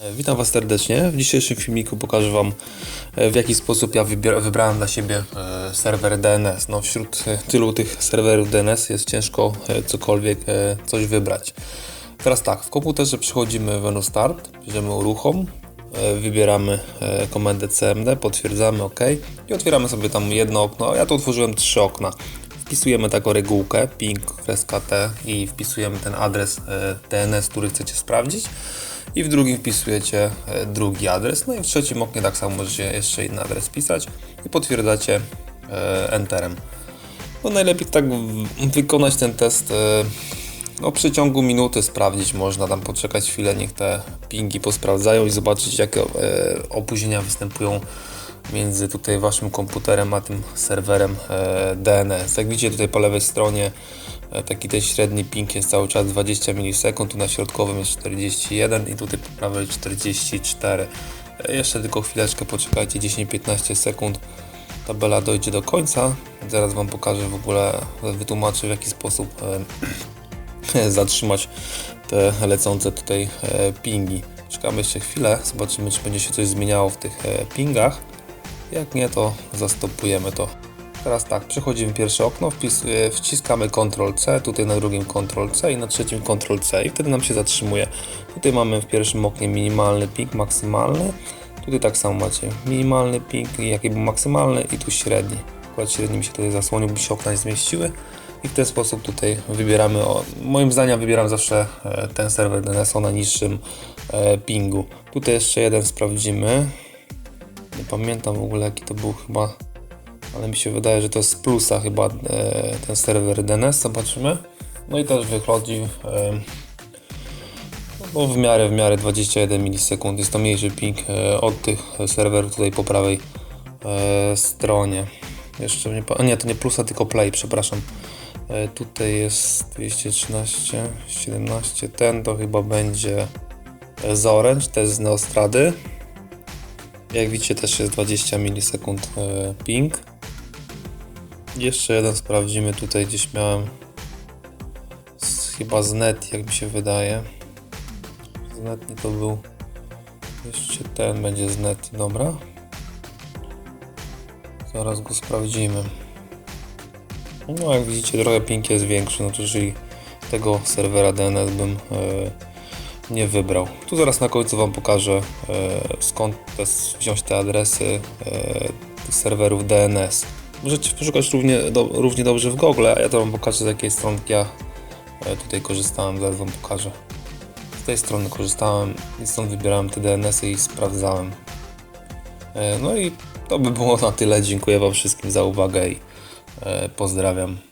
E, Witam Was serdecznie. W dzisiejszym filmiku pokażę Wam e, w jaki sposób ja wybrałem dla siebie e, serwer DNS. No, wśród tylu tych serwerów DNS jest ciężko cokolwiek coś wybrać. Teraz tak, w komputerze przechodzimy w Start, bierzemy uruchom, wybieramy komendę CMD, potwierdzamy OK i otwieramy sobie tam jedno okno. Ja tu otworzyłem trzy okna. Wpisujemy taką regułkę ping.t i wpisujemy ten adres DNS, który chcecie sprawdzić i w drugim wpisujecie e, drugi adres. No i w trzecim oknie tak samo możecie jeszcze inny adres wpisać i potwierdzacie e, Enterem. No najlepiej tak wykonać ten test e, no, w przeciągu minuty sprawdzić można, tam poczekać chwilę, niech te pingi posprawdzają i zobaczyć jakie opóźnienia występują między tutaj waszym komputerem a tym serwerem e, DNS. Jak widzicie tutaj po lewej stronie e, taki ten średni ping jest cały czas 20 milisekund, tu na środkowym jest 41 i tutaj po prawej 44. E, Jeszcze tylko chwileczkę poczekajcie, 10-15 sekund tabela dojdzie do końca. Zaraz Wam pokażę w ogóle, wytłumaczę w jaki sposób e, zatrzymać te lecące tutaj e, pingi. Czekamy jeszcze chwilę, zobaczymy czy będzie się coś zmieniało w tych e, pingach. Jak nie, to zastopujemy to. Teraz tak, przechodzimy pierwsze okno, wpis, e, wciskamy Ctrl-C, tutaj na drugim Ctrl-C i na trzecim Ctrl-C i wtedy nam się zatrzymuje. Tutaj mamy w pierwszym oknie minimalny ping, maksymalny. Tutaj tak samo macie minimalny ping, jaki był maksymalny i tu średni. Akurat średni mi się tutaj zasłonił, by się okna nie zmieściły. I w ten sposób tutaj wybieramy, o, moim zdaniem wybieram zawsze e, ten serwer DNS o najniższym e, pingu. Tutaj jeszcze jeden sprawdzimy. Nie pamiętam w ogóle jaki to był chyba, ale mi się wydaje, że to jest z plusa chyba e, ten serwer DNS. Zobaczymy. No i też wychodzi e, no w miarę, w miarę 21 milisekund. Jest to mniejszy ping e, od tych serwerów tutaj po prawej e, stronie. Jeszcze nie, nie, to nie plusa, tylko play, przepraszam. E, tutaj jest 213, 17. Ten to chyba będzie e, z Orange, jest z Neostrady. Jak widzicie też jest 20 milisekund e, ping. Jeszcze jeden sprawdzimy tutaj gdzieś miałem z, chyba z net jak mi się wydaje. Z net nie to był jeszcze ten będzie z net, dobra. Zaraz go sprawdzimy. No jak widzicie trochę ping jest większy, no to jeżeli tego serwera DNS bym e, nie wybrał. Tu zaraz na końcu Wam pokażę e, skąd wziąć te adresy e, tych serwerów DNS. Możecie poszukać równie, do, równie dobrze w Google, a ja to Wam pokażę z jakiej stronki ja e, tutaj korzystałem, zaraz Wam pokażę. Z tej strony korzystałem i stąd wybierałem te DNS-y i sprawdzałem. No i to by było na tyle. Dziękuję Wam wszystkim za uwagę i pozdrawiam.